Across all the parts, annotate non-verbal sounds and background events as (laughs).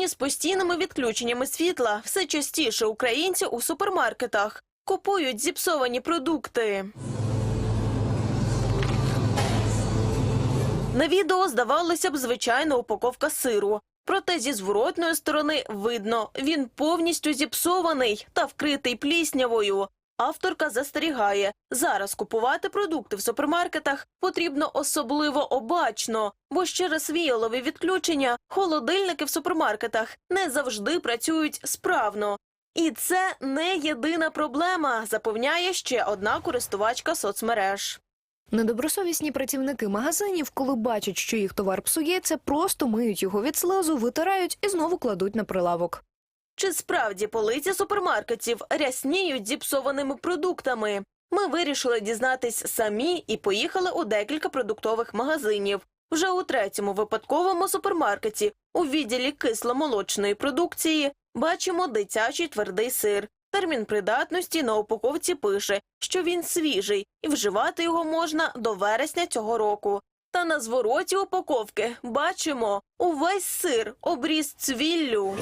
Нині з постійними відключеннями світла все частіше українці у супермаркетах купують зіпсовані продукти. На відео здавалося б звичайна упаковка сиру. Проте зі зворотної сторони видно, він повністю зіпсований та вкритий пліснявою. Авторка застерігає, зараз купувати продукти в супермаркетах потрібно особливо обачно, бо через віялові відключення холодильники в супермаркетах не завжди працюють справно. І це не єдина проблема, запевняє ще одна користувачка соцмереж. Недобросовісні працівники магазинів, коли бачать, що їх товар псується, просто миють його від слезу, витирають і знову кладуть на прилавок. Чи справді полиці супермаркетів рясніють зіпсованими продуктами? Ми вирішили дізнатись самі і поїхали у декілька продуктових магазинів. Вже у третьому випадковому супермаркеті у відділі кисломолочної продукції бачимо дитячий твердий сир. Термін придатності на упаковці пише, що він свіжий, і вживати його можна до вересня цього року. Та на звороті упаковки бачимо увесь сир обріз цвіллю.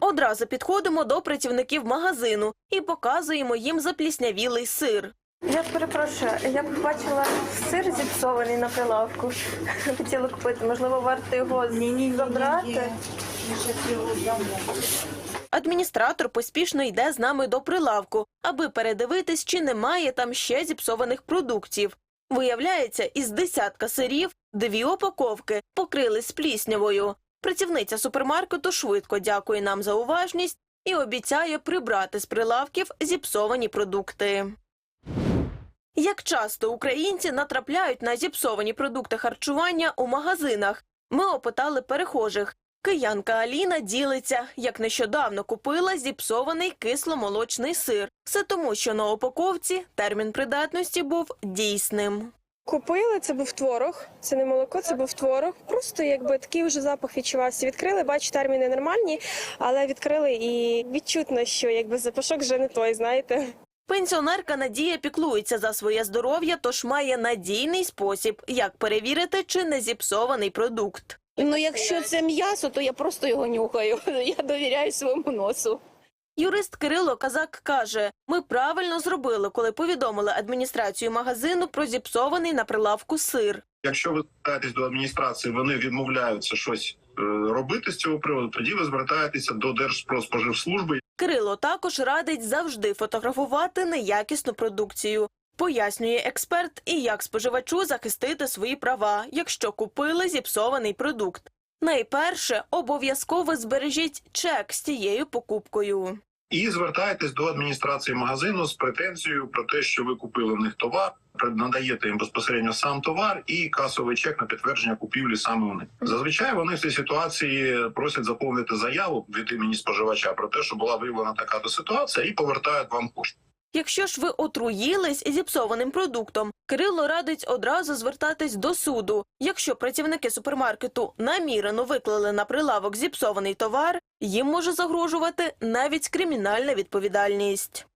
Одразу підходимо до працівників магазину і показуємо їм запліснявілий сир. Я перепрошую, я б бачила сир зіпсований на прилавку. (laughs) Хотіла купити. Можливо, варто його забрати. Адміністратор поспішно йде з нами до прилавку, аби передивитись, чи немає там ще зіпсованих продуктів. Виявляється, із десятка сирів дві упаковки покрились пліснявою. Працівниця супермаркету швидко дякує нам за уважність і обіцяє прибрати з прилавків зіпсовані продукти. Як часто українці натрапляють на зіпсовані продукти харчування у магазинах? Ми опитали перехожих. Киянка Аліна ділиться, як нещодавно купила зіпсований кисломолочний сир. Все тому, що на упаковці термін придатності був дійсним. Купили, це був творог. Це не молоко, це був творог. Просто якби такий вже запах відчувався. Відкрили, бачу, терміни нормальні, але відкрили і відчутно, що якби запашок вже не той, знаєте. Пенсіонерка Надія піклується за своє здоров'я, тож має надійний спосіб, як перевірити, чи не зіпсований продукт. Ну, якщо це м'ясо, то я просто його нюхаю. (laughs) Я довіряю своєму носу. Юрист Кирило Казак каже: ми правильно зробили, коли повідомили адміністрацію магазину про зіпсований на прилавку сир. Якщо ви звертаєтесь до адміністрації, вони відмовляються щось е, робити з цього приводу. Тоді ви звертаєтеся до Держпродспоживслужби. Кирило також радить завжди фотографувати неякісну продукцію. Пояснює експерт і як споживачу захистити свої права, якщо купили зіпсований продукт. Найперше обов'язково збережіть чек з тією покупкою. І звертаєтесь до адміністрації магазину з претензією про те, що ви купили в них товар, надаєте їм безпосередньо сам товар і касовий чек на підтвердження купівлі саме у них. Зазвичай вони в цій ситуації просять заповнити заяву від імені споживача про те, що була виявлена така то ситуація, і повертають вам кошти. Якщо ж ви отруїлись зіпсованим продуктом, Кирило радить одразу звертатись до суду. Якщо працівники супермаркету намірено виклали на прилавок зіпсований товар, їм може загрожувати навіть кримінальна відповідальність.